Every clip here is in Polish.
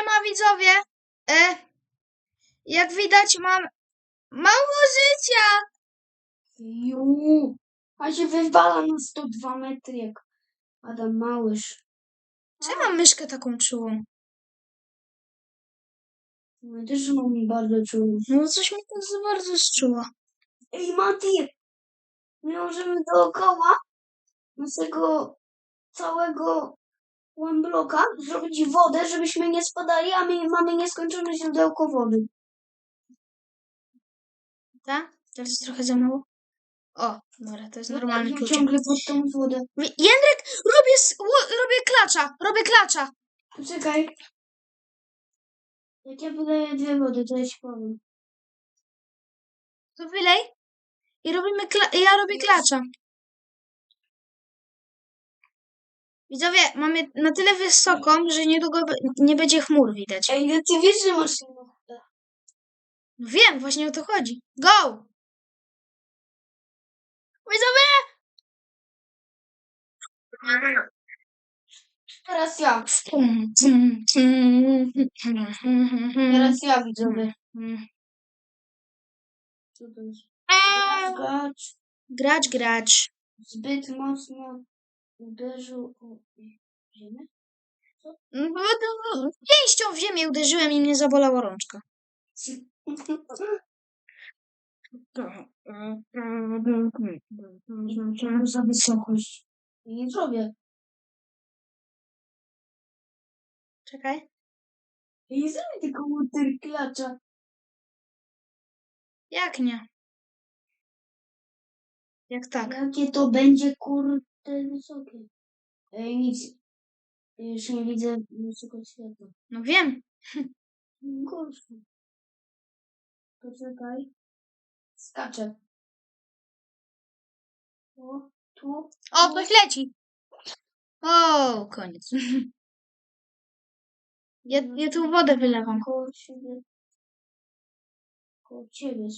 Siema widzowie. E, jak widać mam mało życia. Ju, a się wywala na 102 metry jak Adam Małysz. Czy mam myszkę taką czułą? No, też mam bardzo czuły. No coś mi to za bardzo zczuło. Ej, Mati, my możemy dookoła naszego całego one bloka zrobić wodę, żebyśmy nie spadali, a my mamy nieskończone źródełko wody. Tak? To jest trochę za mało. O, dobra, to jest normalny Ja kluczyk. ciągle pod tą wodę. Jędrek, robię, s- ło- robię klacza, robię klacza. Poczekaj. Jak ja wydaję dwie wody, to ja ci powiem. To wylej. I robimy kla- ja robię klacza. Widzowie, mamy na tyle wysoką, że niedługo b- nie będzie chmur widać. Ej, no ty wiesz, że masz wodę. Wiem, właśnie o to chodzi. Go! Widzowie! Teraz ja. Teraz ja, widzowie. Co to jest? Gacz Gracz, gracz. zbyt mocno uderzył o ziemię. Pięścią w ziemię uderzyłem i mnie zabolała rączka. Czemu za wysokość? Nie zrobię. Czekaj. Nie zrobię tylko klacza. Jak nie? Jak tak? Jakie to będzie kurde wysokie. Ej, nic. Już nie widzę wysokość światła. No wiem. Gorsze. Poczekaj. Skaczę. O, tu. O, ktoś leci. O, koniec. Ja, ja tu wodę wylewam. Koło ciebie. Koło ciebie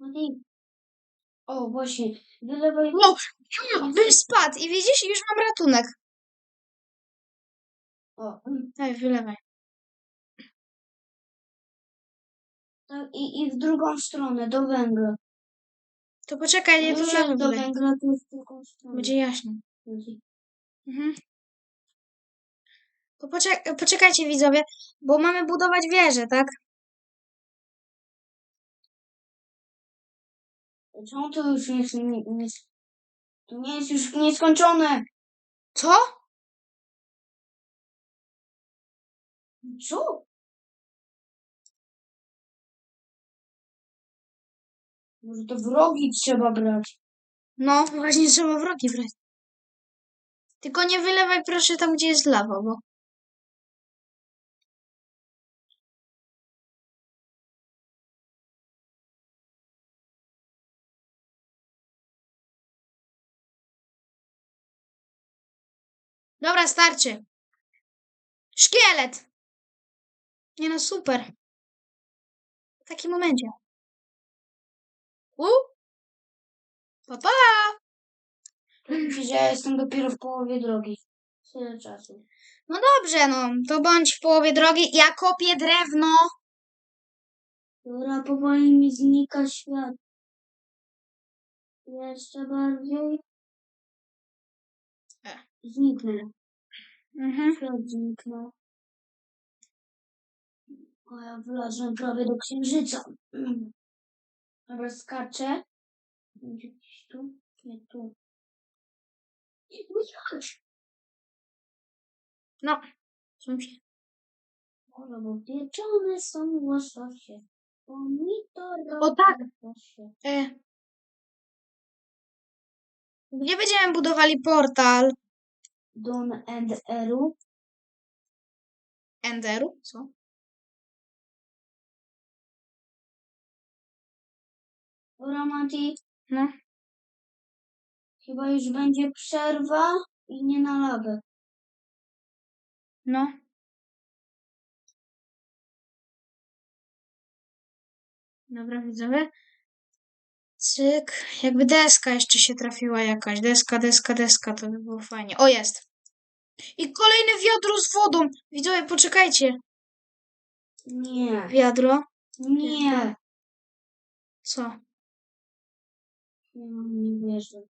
Mati. O, właśnie. Wylewaj. Wow, bym spadł i widzisz, już mam ratunek. O, Daj, wylewaj. tak, i, I w drugą stronę, do węgla. To poczekaj, nie jak do wylewaj. węgla, to w drugą stronę. Będzie jaśno. Mhm. To poczek- poczekajcie widzowie, bo mamy budować wieżę, tak? Czemu to już jest nie, nie, to nie jest już nieskończone? Co? Co? Może to wrogi trzeba brać. No, właśnie trzeba wrogi brać. Tylko nie wylewaj proszę tam, gdzie jest lawa, bo... Dobra, starczy. Szkielet! Nie no, super. W takim momencie. U? Pa, pa! Że ja jestem dopiero w połowie drogi. Tyle czasu. No dobrze, no, to bądź w połowie drogi. Ja kopię drewno. Dobra, powoli mi znika świat. Jeszcze bardziej. Zniknął. Mhm. Świat zniknął. A ja wlazłem prawie do księżyca. Dobra, skaczę. Będzie gdzieś tu? Nie tu. Nie jakaś. Są się. Może, bo pieczone są łososie. Pomidorowe O tak. łososie. E. Gdzie będziemy budowali portal Don and Eru. Enderu? Co? Dobra, Mati. No. Chyba już będzie przerwa i nie na lawę. No. Dobra, widzowie. Cyk. Jakby deska jeszcze się trafiła jakaś. Deska, deska, deska, to by było fajnie. O, jest. I kolejne wiadro z wodą. Widzowie, poczekajcie. Nie. Wiadro. Nie. Co? Nie, nie wierzę.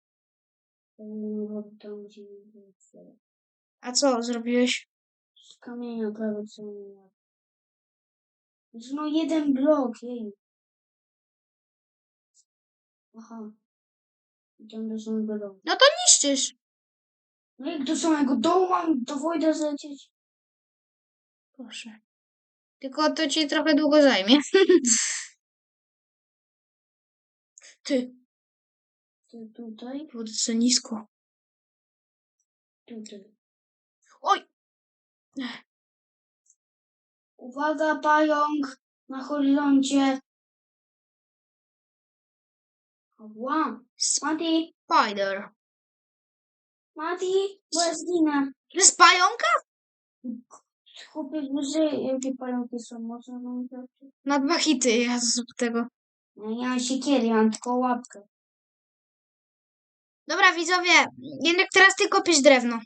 A co zrobiłeś? Z kamienia prawie co no jeden blok, jej. Aha. I tam do samego domu. No to niszczysz. No jak do samego domu mam do Wojda zlecieć? Proszę. Tylko to ci trochę długo zajmie. Ty, To tutaj, wodę co nisko. tutaj. Oj! Uwaga, pająk na horyzoncie. Ła. Mati, Spider. Mati, bo ja jest pająka? Chłopie, wyżej, jakie pająki są, można wam zobaczyć? Na dwa hity ja z tego. Ja nie mam siekiery, ja mam tylko łapkę. Dobra, widzowie, jednak teraz ty kopiesz drewno.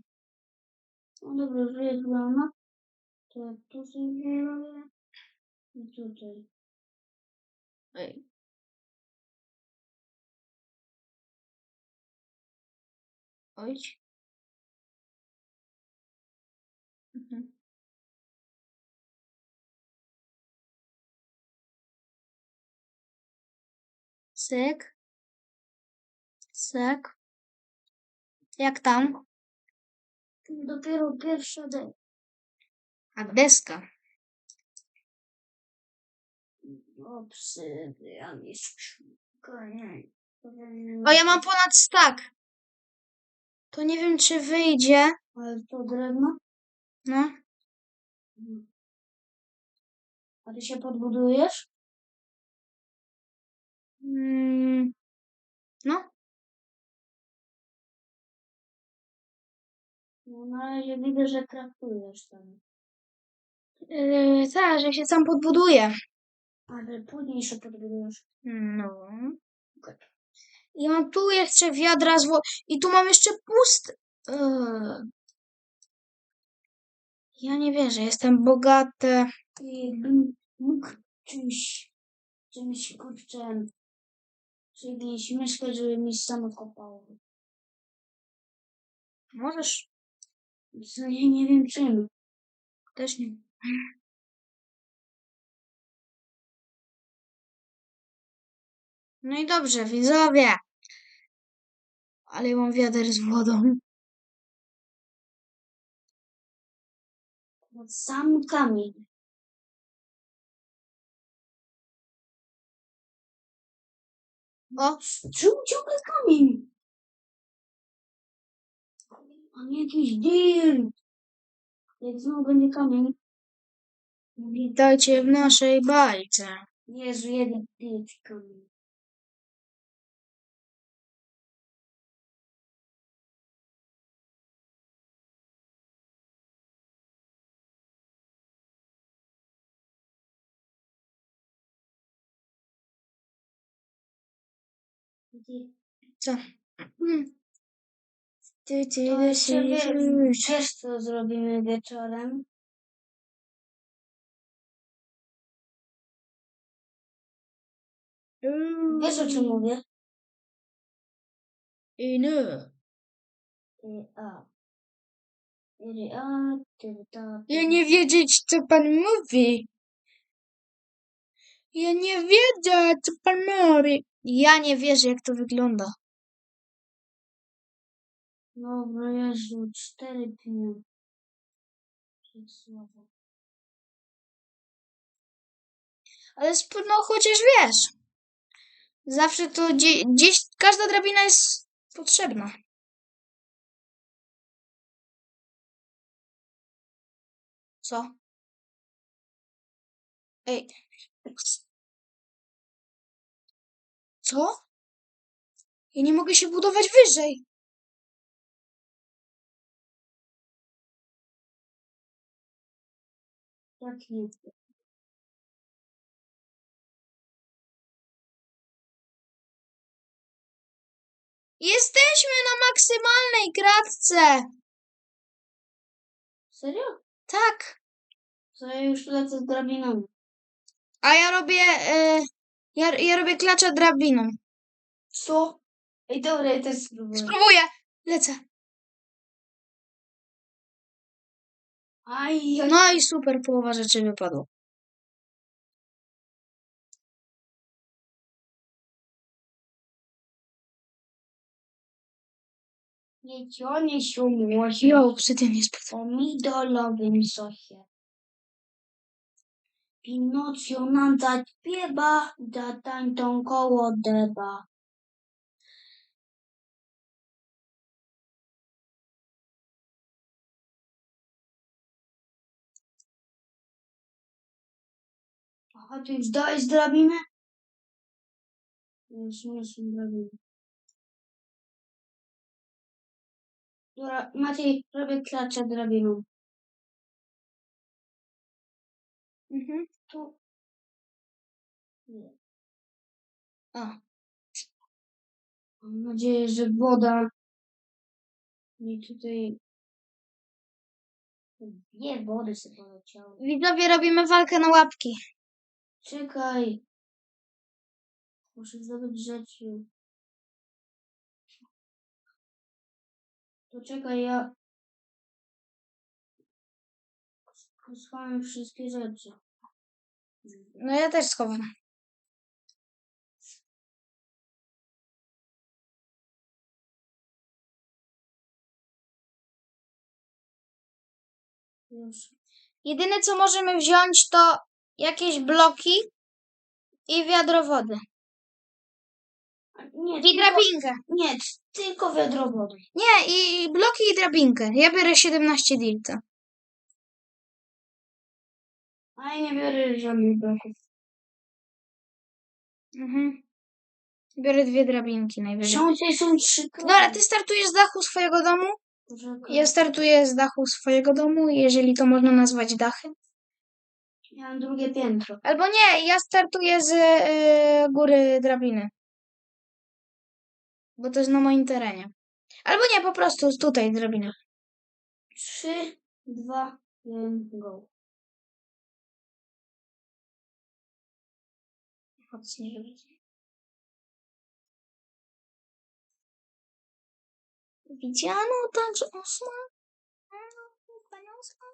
No dobra, że jest wolno. To ja tu sobie robię. I tutaj. Ej. Oj. Mhm. Syk. Syk. Jak tam? Dopiero pierwsza de. A deska. I skrzynka. O, ja mam ponad stak. To nie wiem, czy wyjdzie. Ale to drewno? No. A ty się podbudujesz? Mm. No. No na razie widzę, że traktujesz tam. Yy, tak, że się sam podbuduje. Ale później się podbudujesz. No. I mam tu jeszcze wiadra z. I tu mam jeszcze pusty. Eee. Ja nie wierzę, jestem bogaty. I jakbym mógł czymś, czymś kurczę, jakieś myszkę, żeby mi samo kopało. Możesz W nie wiem czym. też nie. No i dobrze, widzowie. Ale mam wiader z wodą. Sam kamień. O, Czemu ciągle kamień? A nie jakiś dirt. Jak znowu będzie kamień. witajcie w naszej bajce. Jezu, jeden dirt kamień. Co? Hmm. Ty, ty, To ty, jeszcze ty, ty. wiesz co zrobimy wieczorem? Wiesz o czym mówię? I no. Y, A. Y, A, ty, ta, Ja nie wiedzieć, co pan mówi. Ja nie wiedzieć, co pan mówi. Ja nie wierzę, jak to wygląda. Dobra, Jezu, cztery słowo. Ale no chociaż wiesz. Zawsze to gdzie- gdzieś, każda drabina jest potrzebna. Co? Ej. Co? Ja nie mogę się budować wyżej. Tak nie. Jesteśmy na maksymalnej kratce. Serio? Tak. To ja już lecę z drabiną. A ja robię. E, ja, ja robię klacza drabiną. Co? Ej, dobra, ja też spróbuję. Spróbuję. Lecę. Aj, aj. No i super, połowa rzeczy wypadło. Jedzone się Jo, obsydian nie spadł. w pomidorowym sosie. Pinocchio nam zaśpiewa, zatańczą koło deba. Aha, ty już dałeś drabinę? Już są drabiny. Dobra, Maciej, robię klacza drabiną. Mhm. Tu. Nie. A. Mam nadzieję, że woda mi tutaj... Dwie wody sobie poleciały. Widzowie, robimy walkę na łapki. Czekaj. Muszę zdobyć rzeczy. To czekaj, ja... Schowam wszystkie rzeczy. No ja też schowam. Już. Jedyne co możemy wziąć to jakieś bloki i wiadro wody. Nie, I tylko, drabinkę. nie, tylko wiadro wody. Nie, i bloki i drabinkę. Ja biorę 17 dirta. A ja nie biorę żadnych bloków. Mhm. Biorę dwie drabinki najwyżej. Książki są trzy Dobra, ty startujesz z dachu swojego domu. Ja startuję z dachu swojego domu, jeżeli to można nazwać dachem. Ja mam drugie piętro. Albo nie, ja startuję z y, góry drabiny. Bo to jest na moim terenie. Albo nie, po prostu tutaj drabiny. Trzy, dwa, jeden, go. Nie żeby- Widziano także osła? Osła?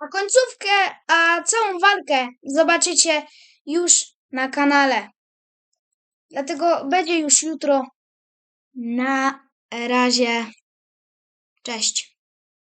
A końcówkę, a całą walkę zobaczycie już na kanale. Dlatego będzie już jutro. Na razie. Cześć.